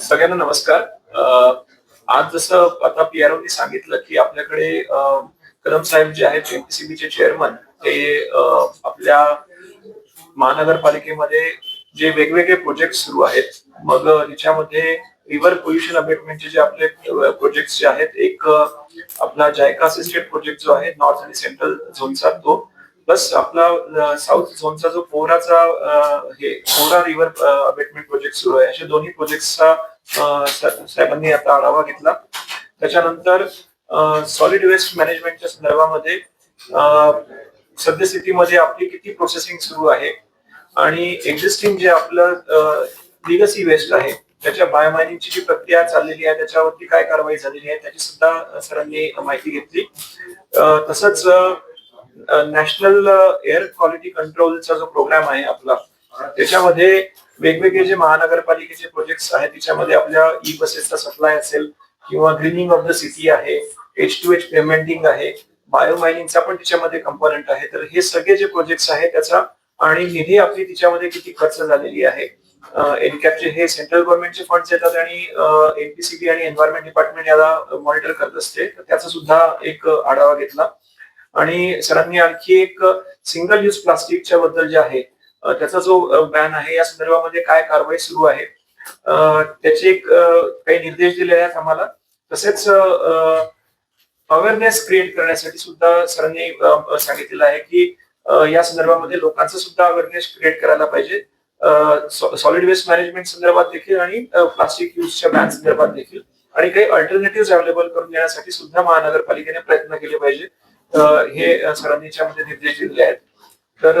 सगळ्यांना नमस्कार. आज जसं आता पीआरओनी सांगितलं की आपल्याकडे कदम साहेब जे आहेत एमपीसीबीचे चेअरमन ते आपल्या महानगरपालिकेमध्ये जे वेगवेगळे प्रोजेक्ट सुरू आहेत. मग अ, त्याच्यामध्ये रिव्हर पोल्युशन अबेटमेंटचे जे आपले प्रोजेक्ट जे आहेत एक आपला जायका असिस्टेड प्रोजेक्ट जो आहे नॉर्थ आणि सेंट्रल झोनचा तो प्लस आपला साऊथ झोनचा जो पोहराचा हे पोहरा रिव्हर अबेटमेंट प्रोजेक्ट सुरू आहे. असे दोन्ही प्रोजेक्टचा साहेबांनी आता आढावा घेतला. त्याच्यानंतर सॉलिड वेस्ट मॅनेजमेंटच्या संदर्भामध्ये सद्यस्थितीमध्ये आपली किती प्रोसेसिंग सुरू आहे आणि एक्झिस्टिंग जे आपलं लिगसी वेस्ट आहे त्याच्या बायोमायनिंगची जी प्रक्रिया चाललेली आहे त्याच्यावरती काय कारवाई झालेली आहे त्याची सुद्धा सरांनी माहिती घेतली. तसंच नॅशनल एअर क्वालिटी कंट्रोलचा जो प्रोग्राम आहे आपला त्याच्यामध्ये वेगवेगळे जे महानगरपालिकेचे प्रोजेक्ट्स आहेत त्याच्यामध्ये आपल्या ई बसेसचा सप्लाय असेल किंवा ग्रीनिंग ऑफ द सिटी आहे एच टू एच पेमेंटिंग आहे बायोमायनिंगचा पण त्याच्यामध्ये कंपोनंट आहे. तर हे सगळे जे प्रोजेक्ट्स आहेत त्याचा आणि निधी आपली तिच्यामध्ये किती खर्च झालेली आहे? एनकॅपचे हे सेंट्रल गव्हर्नमेंटचे फंड्स येतात आणि एनपीसीबी आणि एन्व्हायरमेंट डिपार्टमेंट याला मॉनिटर करत असते. तर त्याचा सुद्धा एक आढावा घेतला. आणि सरांनी आणखी एक सिंगल यूज प्लास्टिकच्या बद्दल जे आहे त्याचा जो बॅन आहे या संदर्भामध्ये काय कारवाई सुरू आहे त्याचे एक काही निर्देश दिले आहेत आम्हाला. तसेच अवेअरनेस क्रिएट करण्यासाठी सुद्धा सरांनी सांगितलेलं आहे की या संदर्भामध्ये लोकांचं सुद्धा अवेअरनेस क्रिएट करायला पाहिजे. सॉलिड वेस्ट मॅनेजमेंट संदर्भात देखील आणि प्लास्टिक युजच्या बॅन संदर्भात देखील. आणि काही अल्टरनेटिव्ह अवेलेबल करून देण्यासाठी सुद्धा महानगरपालिकेने प्रयत्न केले पाहिजे. हे सरांनी याच्यामध्ये निर्देश दिलेले आहेत. तर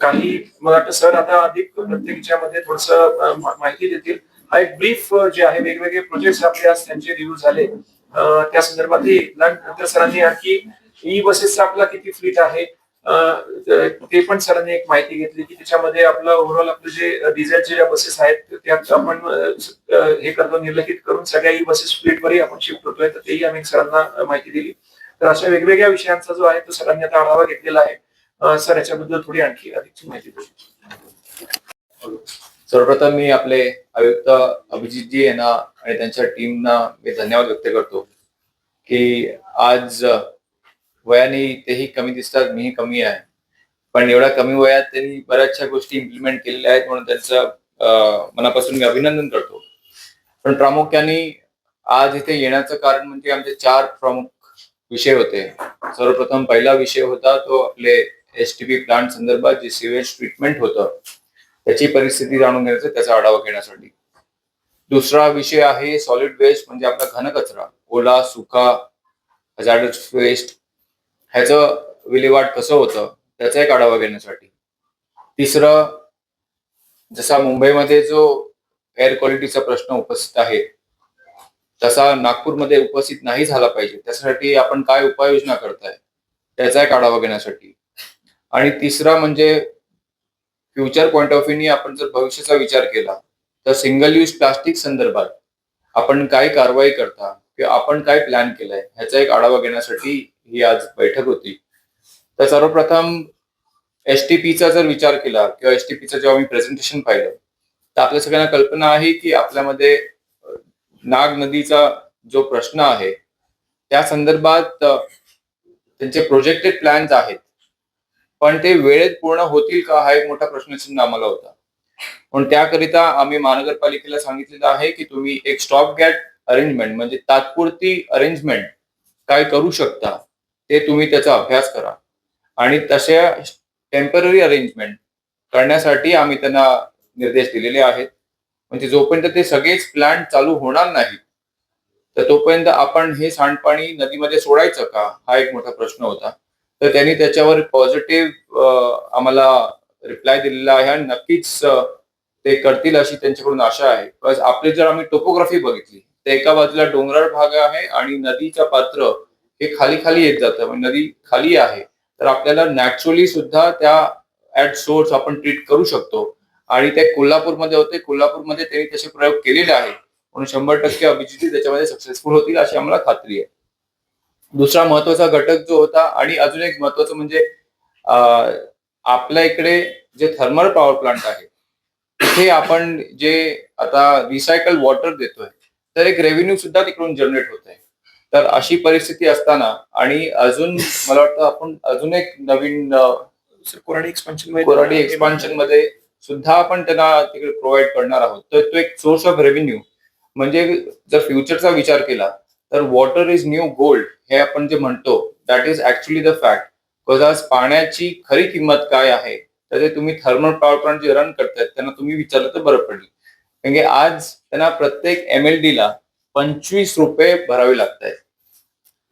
काही मला वाटतं सर आता अधिक प्रत्येक याच्यामध्ये थोडस माहिती देतील. हा एक ब्रीफ जे आहे वेगवेगळे प्रोजेक्ट आपले आज त्यांचे रिव्ह्यू झाले. त्या संदर्भातही नंतर सरांनी आणखी ई बसेसचा आपला किती फ्लीट आहे ते पण सरांनी एक माहिती घेतली की त्याच्यामध्ये आपलं ओव्हरऑल आपलं जे डिझेलचे ज्या बसेस आहेत त्यात आपण हे करतो निर्लखित करून सगळ्या ई बसेस फ्लीटवरही आपण शिफ्ट होतोय तर तेही आम्ही सरांना माहिती दिली. तर अशा वेगवेगळ्या विषयांचा जो आहे तो सरांनी आता आढावा घेतलेला आहे. सर याच्याबद्दल थोडी आणखी अधिकची माहिती देऊ सर्वप्रथम मी आपले आयुक्त अभिजितजी यांना आणि त्यांच्या टीमना मी धन्यवाद व्यक्त करतो की आज वयाने तेही कमी दिसतात मीही कमी आहे. पण एवढ्या कमी वयात त्यांनी बऱ्याचशा गोष्टी इम्प्लिमेंट केलेल्या आहेत म्हणून त्यांचं मनापासून मी अभिनंदन करतो. पण प्रामुख्याने आज इथे येण्याचं कारण म्हणजे आमचे चार प्रमुख विषय होते. सर्वप्रथम पहिला विषय होता तो आपले एस टी पी प्लांट संदर्भात जे सिवेज ट्रीटमेंट होतं त्याची परिस्थिती जाणून घेण्याचा त्याचा आढावा घेण्यासाठी. दुसरा विषय आहे सॉलिड वेस्ट म्हणजे आपला घन कचरा ओला सुका हजार्डस वेस्ट ह्याचं विल्हेवाट कसं होतं त्याचा एक आढावा घेण्यासाठी. तिसरं जसा मुंबईमध्ये जो एअर क्वालिटीचा प्रश्न उपस्थित आहे तसा नागपूरमध्ये उपस्थित नाही झाला पाहिजे. त्यासाठी आपण काय उपाययोजना करताय? त्याचा एक आढावा घेण्यासाठी. आणि तिसरा म्हणजे फ्युचर पॉईंट ऑफ व्ह्यूनी आपण जर भविष्याचा विचार केला तर सिंगल यूज प्लास्टिक संदर्भात आपण काय कारवाई करता किंवा आपण काय प्लॅन केलाय ह्याचा एक आढावा घेण्यासाठी ही आज बैठक होती. तर सर्वप्रथम एस टी पीचा जर विचार केला किंवा एस टी पीचं जेव्हा मी प्रेझेंटेशन पाहिलं तर आपल्या सगळ्यांना कल्पना आहे की आपल्यामध्ये नाग नदीचा जो प्रश्न आहे त्या संदर्भात त्यांचे प्रोजेक्टेड प्लॅन्स आहेत. पण ते वेळेत पूर्ण होतील का हा एक मोठा प्रश्नचिन्ह आम्हाला होता. पण त्याकरिता आम्ही महानगरपालिकेला सांगितलेलं आहे की तुम्ही एक स्टॉप गॅट अरेंजमेंट म्हणजे तात्पुरती अरेंजमेंट काय करू शकता ते तुम्ही त्याचा अभ्यास करा. आणि तशा टेंपररी अरेंजमेंट करण्यासाठी आम्ही त्यांना निर्देश दिलेले आहेत. म्हणजे जोपर्यंत ते सगळेच प्लांट चालू होणार नाही तर तोपर्यंत आपण हे सांडपाणी नदीमध्ये सोडायचं का? हा एक मोठा प्रश्न होता. तर त्यांनी त्याच्यावर पॉझिटिव्ह आम्हाला रिप्लाय दिलेला आहे आणि नक्कीच ते करतील अशी त्यांच्याकडून आशा आहे. आपली जर आम्ही टोपोग्राफी बघितली तर एका बाजूला डोंगराळ भाग आहे आणि नदीच्या पात्र हे खाली खाली येत जातं. म्हणजे नदी खाली आहे. तर आपल्याला नॅचरली सुद्धा त्या ऍट सोर्स आपण ट्रीट करू शकतो. आणि ते कोल्हापूरमध्ये होते. कोल्हापूरमध्ये त्यांनी तसे प्रयोग केलेले आहेत. म्हणून शंभर टक्के अभिजित त्याच्यामध्ये सक्सेसफुल होतील अशी आम्हाला खात्री आहे. दुसरा महत्त्वाचा घटक जो होता आणि अजून एक महत्वाचं म्हणजे आपल्या इकडे जे थर्मल पॉवर प्लांट आहे इथे आपण जे आता रिसायकल वॉटर देतोय तर एक रेव्हेन्यू सुद्धा तिकडून जनरेट होत आहे तर अशी परिस्थिती असताना आणि अजून मला वाटतं आपण अजून एक नवीन कोराडी एक्सपान्शन कोराडी एक्सपान्शनमध्ये सुद्धा आपण त्यांना तिकडे प्रोव्हाइड करणार आहोत. तर तो एक सोर्स ऑफ रेव्हेन्यू म्हणजे जर फ्युचरचा विचार केला तर वॉटर इज न्यू गोल्ड हे आपण जे म्हणतो that is actually the fact because आज पाण्याची खरी किंमत काय आहे? तर ते तुम्ही थर्मल पॉवर प्लांट जे रन करतायत त्यांना तुम्ही विचारलं तर बरं पडेल. कारण की आज त्यांना प्रत्येक एम एल डी ला पंचवीस रुपये भरावे लागत आहेत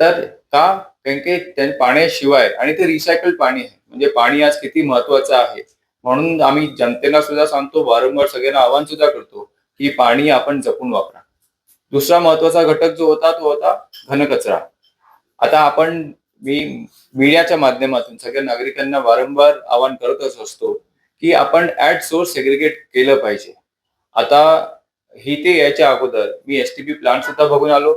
तर का? कारण की त्या पाण्याशिवाय आणि ते रिसायकल पाणी आहे. म्हणजे पाणी आज किती महत्वाचं आहे? म्हणून आम्ही जनतेला सुद्धा सांगतो वारंवार सगळ्यांना आवाहन सुद्धा करतो की पाणी आपण जपून वापरा. दुसरा महत्त्वाचा घटक जो होता तो होता घनकचरा आता आपण मी मीडियाच्या माध्यमातून सगळ्या नागरिकांना वारंवार आवाहन करतच असतो की आपण ऍट सोर्स सेग्रिगेट केलं पाहिजे. आता ही ते यायच्या अगोदर मी एस टी पी प्लांट सुद्धा बघून आलो.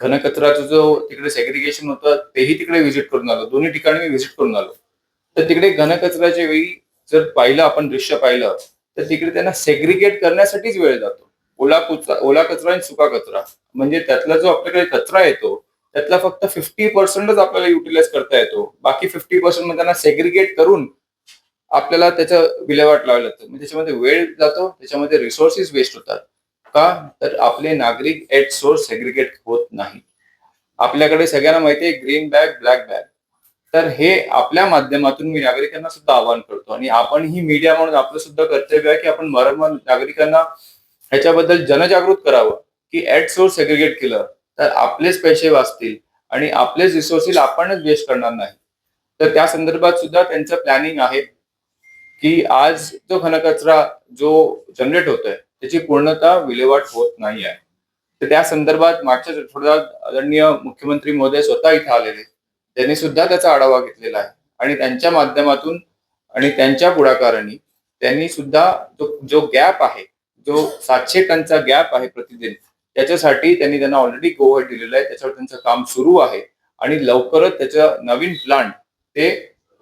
घनकचराचं जो तिकडे सेग्रिगेशन होतं तेही तिकडे व्हिजिट करून आलो. दोन्ही ठिकाणी मी व्हिजिट करून आलो. तर तिकडे घनकचऱ्याच्या वेळी जर पाहिलं आपण दृश्य पाहिलं तर तिकडे त्यांना सेग्रिगेट करण्यासाठीच वेळ जातो. ओला कुचरा ओला कचरा आणि सुका कचरा. म्हणजे त्यातला जो आपल्याकडे कचरा येतो त्यातला फक्त फिफ्टी पर्सेंटच आपल्याला युटिलाइज करता येतो. बाकी फिफ्टी पर्सेंटमध्ये त्यांना सेग्रिगेट करून आपल्याला त्याचं विल्हेवाट लावायला लागतं. म्हणजे त्याच्यामध्ये वेळ जातो त्याच्यामध्ये रिसोर्सेस वेस्ट होतात. का? तर आपले नागरिक एट सोर्स सेग्रिगेट होत नाही आपल्याकडे सगळ्यांना माहिती आहे ग्रीन बॅग ब्लॅक बॅग तर हे आपल्या माध्यमातून मी नागरिकांना सुद्धा आवाहन करतो. आणि आपण ही मीडिया म्हणून आपलं सुद्धा कर्तव्य आहे की आपण वारंवार नागरिकांना ह्याच्याबद्दल जनजागृत करावं. की ऍट सोर्स सेग्रिगेट केलं तर आपलेच पैसे वाचतील आणि आपलेच रिसोर्सेस आपणच वेस्ट करणार नाही. तर त्या संदर्भात सुद्धा त्यांचं प्लॅनिंग आहे की आज जो घनकचरा जो जनरेट होतोय त्याची पूर्णतः विल्हेवाट होत नाही आहे. तर त्या संदर्भात मागच्या आठवड्यात आदरणीय मुख्यमंत्री महोदय स्वतः इथे आलेले. त्यांनी सुद्धा त्याचा आढावा घेतलेला आहे. आणि त्यांच्या माध्यमातून आणि त्यांच्या पुढाकाराने त्यांनी सुद्धा जो जो गॅप आहे जो सातशे टनचा गॅप आहे प्रतिदिन त्याच्यासाठी त्यांनी त्यांना ऑलरेडी गोवर दिलेलं आहे. त्याच्यावर त्यांचं काम सुरू आहे. आणि लवकरच त्याचं नवीन प्लांट ते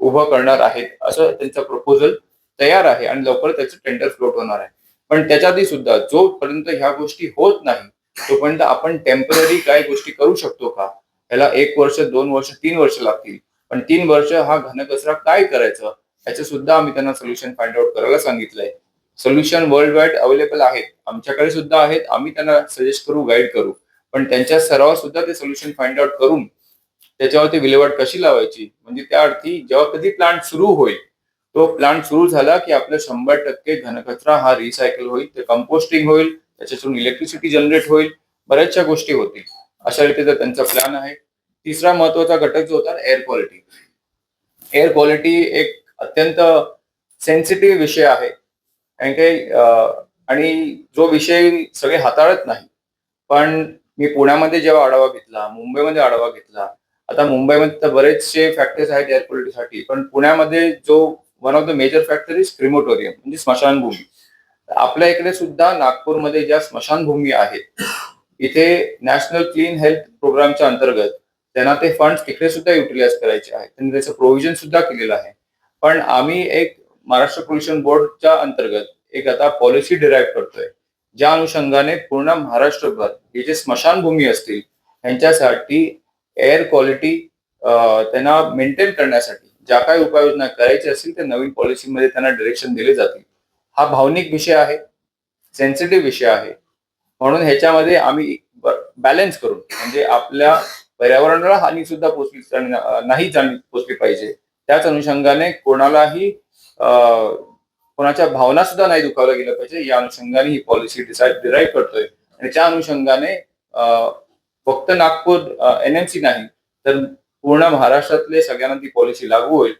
उभं करणार आहेत असं त्यांचं प्रपोजल तयार आहे आणि लवकरच त्याचं टेंडर फ्लोट होणार आहे. पण त्याच्या आधी सुद्धा जोपर्यंत ह्या गोष्टी होत नाही तोपर्यंत आपण टेंपररी काही गोष्टी करू शकतो का? ह्याला एक वर्ष दोन वर्ष तीन वर्ष लागतील. पण तीन वर्ष हा घनकचरा काय करायचं? याचं सुद्धा आम्ही त्यांना सोल्युशन फाइंड आउट करायला सांगितलंय. सोल्युशन वर्ल्ड वाईड अवेलेबल आहेत. आमच्याकडे सुद्धा आहेत. आम्ही त्यांना सजेस्ट करू गाईड करू. पण त्यांच्या सरावात सुद्धा ते सोल्युशन फाइंड आउट करून त्याच्यावरती विल्हेवाट कशी लावायची? म्हणजे त्या अर्थी जेव्हा कधी प्लांट सुरू होईल तो प्लांट सुरू झाला की आपलं शंभर टक्के घनकचरा हा रिसायकल होईल ते कंपोस्टिंग होईल त्याच्यातून इलेक्ट्रिसिटी जनरेट होईल बऱ्याचशा गोष्टी होतील. अशा रीतीचा त्यांचा प्लॅन आहे. तिसरा महत्त्वाचा घटक जो होता एअर क्वालिटी एअर क्वालिटी एक अत्यंत सेन्सिटिव्ह विषय आहे. कारण काही आणि जो विषय सगळे हाताळत नाही. पण मी पुण्यामध्ये जेव्हा आढावा घेतला मुंबईमध्ये आढावा घेतला आता मुंबईमध्ये तर बरेचसे फॅक्टरीज आहेत एअर क्वालिटीसाठी पण पुण्यामध्ये जो one of the major factories crematorium म्हणजे स्मशानभूमी. आपल्या इकडे सुद्धा नागपूरमध्ये ज्या स्मशानभूमी आहेत इथे नॅशनल क्लीन हेल्थ प्रोग्रामच्या अंतर्गत त्यांना ते फंड तिकडे सुद्धा युटिलाइज करायचे आहेत. त्यांनी त्याचं प्रोव्हिजन सुद्धा केलेलं आहे. पण आम्ही एक महाराष्ट्र पोल्युशन बोर्डच्या अंतर्गत एक आता पॉलिसी डिराईव्ह करतोय. ज्या अनुषंगाने पूर्ण महाराष्ट्रभर हे जे स्मशानभूमी असतील ह्यांच्यासाठी एअर क्वालिटी त्यांना मेंटेन करण्यासाठी ज्या काही उपाययोजना करायच्या असतील त्या नवीन पॉलिसीमध्ये त्यांना डिरेक्शन दिले जातील. हा भावनिक विषय आहे सेन्सिटिव्ह विषय आहे. म्हणून ह्याच्यामध्ये आम्ही बॅलन्स करून म्हणजे आपल्या पर्यावरणाला हानी सुद्धा पोचली नाही पोचली पाहिजे. त्याच अनुषंगाने कोणालाही कोणाच्या भावना सुद्धा नाही दुखावल्या गेल्या पाहिजे या अनुषंगाने ही पॉलिसी डिसाईड डिराईव्ह करतोय. आणि त्या अनुषंगाने फक्त नागपूर एनएमसी नाही तर पूर्ण महाराष्ट्रातले सगळ्यांना ती पॉलिसी लागू होईल.